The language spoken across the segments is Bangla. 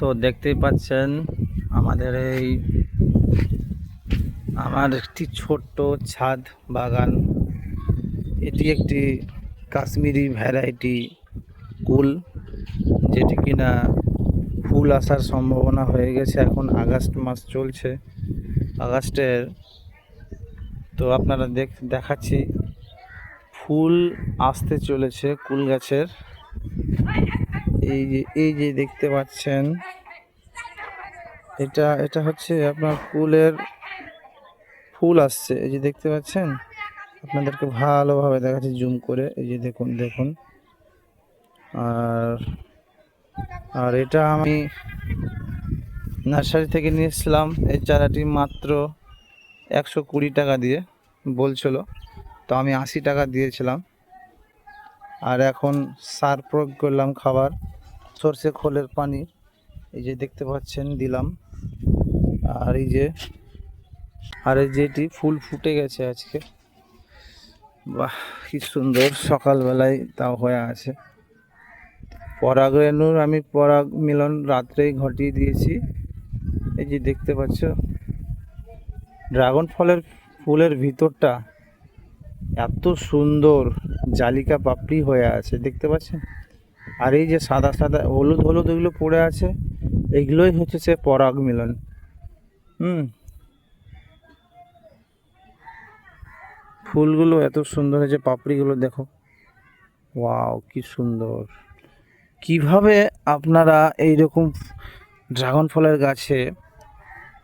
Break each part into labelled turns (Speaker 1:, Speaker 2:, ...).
Speaker 1: তো দেখতেই পাচ্ছেন আমাদের এই, আমার একটি ছোট্ট ছাদ বাগান। এটি একটি কাশ্মীরি ভ্যারাইটি কুল, যেটি কিনা ফুল আসার সম্ভাবনা হয়ে গেছে। এখন আগস্ট মাস চলছে। আগস্টের, তো আপনারা দেখ, দেখাচ্ছি। ফুল আসতে চলেছে কুল গাছের। এই যে এই যে দেখতে পাচ্ছেন, এটা এটা হচ্ছে আপনার ফুলের ফুল আসছে। এই যে দেখতে পাচ্ছেন, আপনাদেরকে ভালোভাবে দেখাচ্ছি, জুম করে। এই যে দেখুন দেখুন। আর আর এটা আমি নার্সারি থেকে নিয়েছিলাম এই চারাটি মাত্র একশো কুড়ি টাকা দিয়ে বলছিল। তো আমি আশি টাকা দিয়েছিলাম। আর এখন সার প্রয়োগ করলাম খাবার। সর্ষে খোলের পানি, এই যে দেখতে পাচ্ছেন, দিলাম। আর এই যে, আর এই যেটি ফুল ফুটে গেছে আজকে। বাহ, কি সুন্দর সকালবেলায় তাও হয়ে আছে। পরাগরেণুর আমি পরাগ মিলন রাত্রেই ঘটিয়ে দিয়েছি। এই যে দেখতে পাচ্ছ, ড্রাগন ফলের ফুলের ভিতরটা এত সুন্দর জালিকা পাপড়ি হয়ে আছে, দেখতে পাচ্ছেন? আর এই যে সাদা সাদা, হলুদ হলুদ এগুলো পড়ে আছে, এগুলোই হচ্ছে সে পরাগ মিলন। হুম। ফুলগুলো এত সুন্দর হয়েছে, পাপড়িগুলো দেখো। ওয়াও, কি সুন্দর। কীভাবে আপনারা এই রকম ড্রাগন ফলের গাছে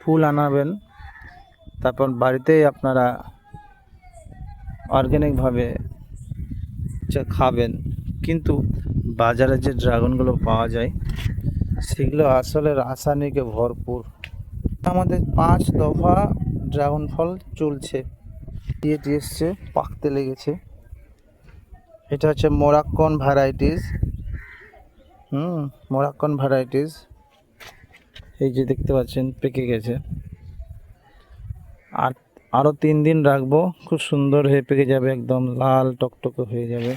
Speaker 1: ফুল আনাবেন, তারপর বাড়িতেই আপনারা অর্গ্যানিকভাবে খাবেন। কিন্তু বাজারে যে ড্রাগনগুলো পাওয়া যায়, সেগুলো আসলে রাসায়নিকে ভরপুর। আমাদের পাঁচ দফা ড্রাগন ফল চলছে ইয়েটি এসছে, পাকতে লেগেছে। এটা হচ্ছে মোরাক্কন ভ্যারাইটিস। হুম, মোরাক্কন ভ্যারাইটিস। এই যে দেখতে পাচ্ছেন, পেকে গেছে। আর আরও তিন দিন রাখব, খুব সুন্দর হয়ে পেকে যাবে, একদম লাল টকটকে হয়ে যাবে।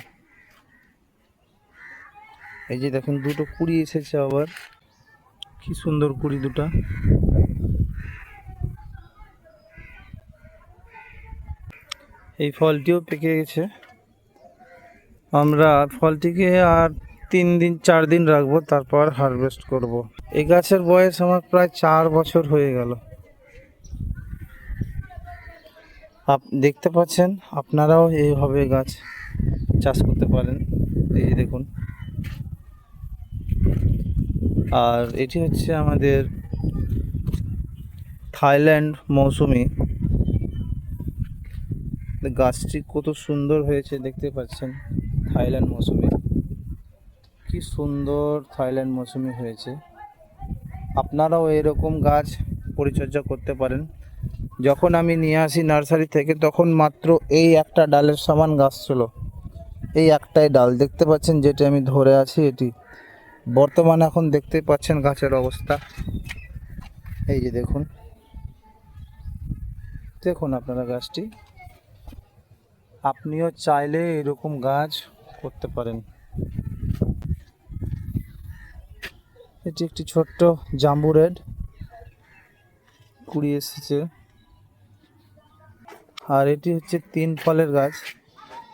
Speaker 1: এই যে দেখুন, দুটো কুড়ি এসেছে আবার। কি সুন্দর কুড়ি দুটা। এই ফলটিও পেকে গেছে। আমরা ফলটিকে আর তিন দিন, চার দিন রাখব, তারপর হারভেস্ট করব। এই গাছের বয়স আমার প্রায় চার বছর হয়ে গেল। আপ, দেখতে পাচ্ছেন, আপনারাও এইভাবে গাছ চাষ করতে পারেন। এই যে দেখুন আর এটি হচ্ছে আমাদের থাইল্যান্ড মৌসুমি। গাছটি কত সুন্দর হয়েছে, দেখতে পাচ্ছেন, থাইল্যান্ড মৌসুমি। কি সুন্দর থাইল্যান্ড মৌসুমি হয়েছে। আপনারাও এরকম গাছ পরিচর্যা করতে পারেন। যখন আমি নিয়ে আসি নার্সারি থেকে, তখন মাত্র এই একটা ডালের সমান গাছ ছিল। এই একটাই ডাল, দেখতে পাচ্ছেন যেটি আমি ধরে আছি এটি। বর্তমানে এখন দেখতে পাচ্ছেন গাছের অবস্থা। এই যে দেখুন। দেখুন আপনারা গাছটি। আপনিও চাইলে এরকম গাছ করতে পারেন। এটি একটি ছোট্ট জাম্বু রেড। কুড়ি এসেছে। আর এটি হচ্ছে তিন ফলের গাছ।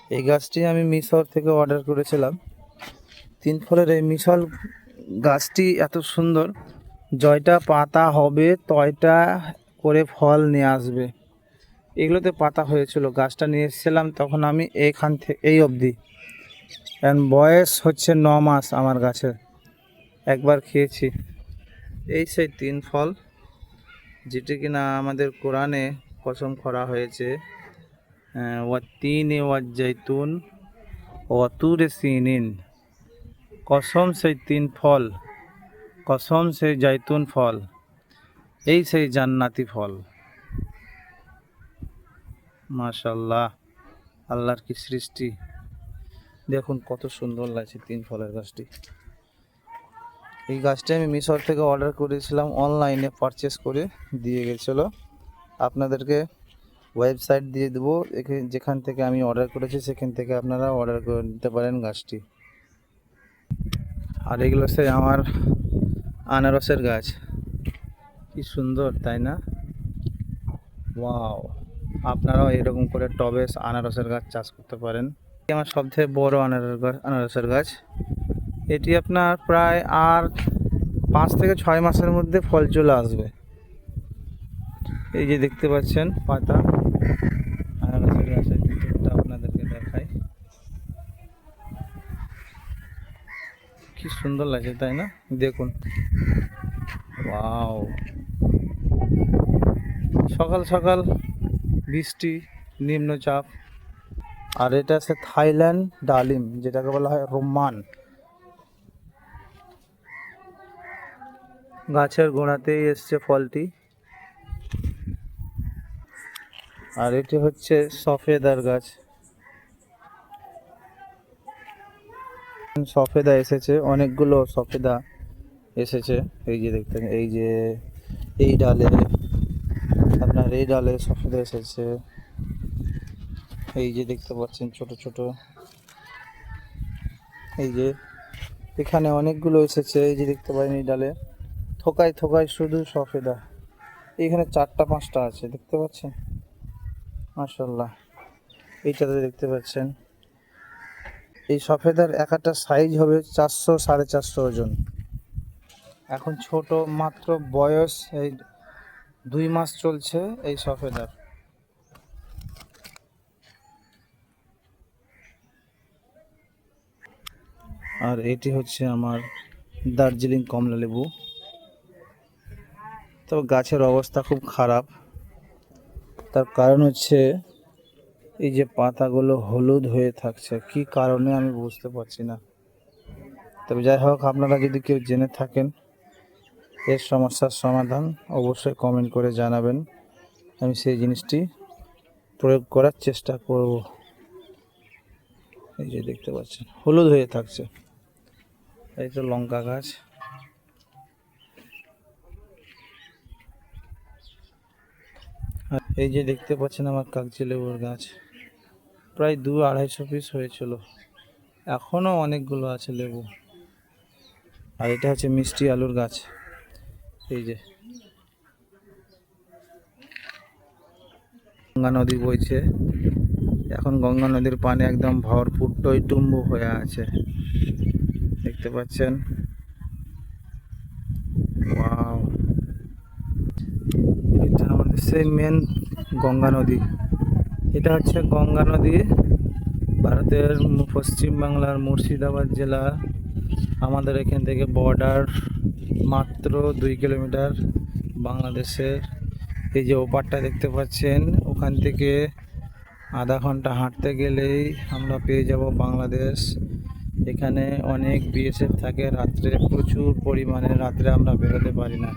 Speaker 1: এই গাছটি আমি মিশর থেকে অর্ডার করেছিলাম। তিন ফলের এই মিশল গাছটি এত সুন্দর। জয়টা পাতা হবে, তয়টা করে ফল নিয়ে আসবে। এগুলোতে পাতা হয়েছিল, গাছটা নিয়ে এসেছিলাম, তখন আমি এইখান থেকে এই অবধি। এখন বয়স হচ্ছে ন মাস আমার গাছের। একবার খেয়েছি। এই সেই তিন ফল, যেটি কিনা আমাদের কোরআনে কসম করা হয়েছে ওয়া তিন ওয়া জৈতুন ও তুরে সিনিন। কসম সেই তিন ফল, কসম সেই জৈতুন ফল, এই সেই জান্নাতি ফল। মাশাল্লাহ আল্লাহর কি সৃষ্টি। দেখুন কত সুন্দর লাগছে তিন ফলের গাছটি। এই গাছটি আমি মিশর থেকে অর্ডার করেছিলাম, অনলাইনে পারচেস করে দিয়ে গেছিল। আপনাদেরকে ওয়েবসাইট দিয়ে দেবো যেখান থেকে আমি অর্ডার করেছি, সেখান থেকে আপনারা অর্ডার করে নিতে পারেন গাছটি। আর এগুলো সে আমার আনারসের গাছ। কি সুন্দর, তাই না? ওয়াও, আপনারাও এরকম করে টবে আনারসের গাছ চাষ করতে পারেন। এটি আমার সবথেকে বড় আনারস গাছ আনারসের গাছ। এটি আপনার প্রায় আর পাঁচ থেকে ছয় মাসের মধ্যে ফল চলে আসবে। এই যে দেখতে পাচ্ছেন পাতা আনারসের গাছের ভিতরটা আপনাদেরকে দেখাই কি সুন্দর লাগছে, তাই না? দেখুন। ওয়াও। সকাল সকাল বৃষ্টি, নিম্নচাপ। আর এটা আছে থাইল্যান্ড ডালিম, যেটাকে বলা হয় রোমান। গাছের গোড়াতেই এসছে ফলটি। আর এটি হচ্ছে সফেদার গাছ। সফেদা এসেছে, অনেকগুলো সফেদা এসেছে। এই যে দেখতে, এই যে এই ডালে, আপনার এই ডালে সফেদা এসেছে। এই যে দেখতে পাচ্ছেন ছোট ছোট। এই যে এখানে অনেকগুলো এসেছে, এই যে দেখতে পারেন এই ডালে। থোকায় থোকায় শুধু সফেদা। এখানে চারটা, পাঁচটা আছে, দেখতে পাচ্ছেন? মাশাল্লাহ এইটাতে দেখতে পাচ্ছেন। এই সফেদার এক একটা সাইজ হবে চারশো সাড়ে চারশো ওজন। এখন ছোট মাত্র বয়স, এই দুই মাস চলছে এই সফেদার। আর এটি হচ্ছে আমার দার্জিলিং কমলা লেবু। তবে গাছের অবস্থা খুব খারাপ। তার কারণ হচ্ছে এই যে পাতাগুলো হলুদ হয়ে থাকছে, কি কারণে আমি বুঝতে পারছি না। তবে যাই হোক, আপনারা যদি কেউ জেনে থাকেন এর সমস্যার সমাধান, অবশ্যই কমেন্ট করে জানাবেন। আমি সেই জিনিসটি প্রয়োগ করার চেষ্টা করব। এই যে দেখতে পাচ্ছেন, হলুদ হয়ে থাকছে। এই তো লঙ্কা গাছ। এই যে দেখতে পাচ্ছেন আমার কাগজি লেবুর গাছ। প্রায় দু আড়াইশো পিস হয়েছিল। এখনও অনেকগুলো আছে লেবু। আর এটা হচ্ছে মিষ্টি আলুর গাছ। এই যে। গঙ্গা নদী বইছে। এখন গঙ্গা নদীর পানি একদম ভরপুর টইটুম্বু হয়ে আছে। দেখতে পাচ্ছেন? এটা আমাদের সেই মেন গঙ্গা নদী। এটা হচ্ছে গঙ্গা নদী, ভারতের পশ্চিমবাংলার মুর্শিদাবাদ জেলা। আমাদের এখান থেকে বর্ডার মাত্র দুই কিলোমিটার বাংলাদেশের। এই যে ওপারটা দেখতে পাচ্ছেন, ওখান থেকে আধা ঘণ্টা হাঁটতে গেলেই আমরা পেয়ে যাব বাংলাদেশ। এখানে অনেক বিএসএফ থাকে, রাত্রে প্রচুর পরিমাণে রাত্রে আমরা বেরোতে পারি না।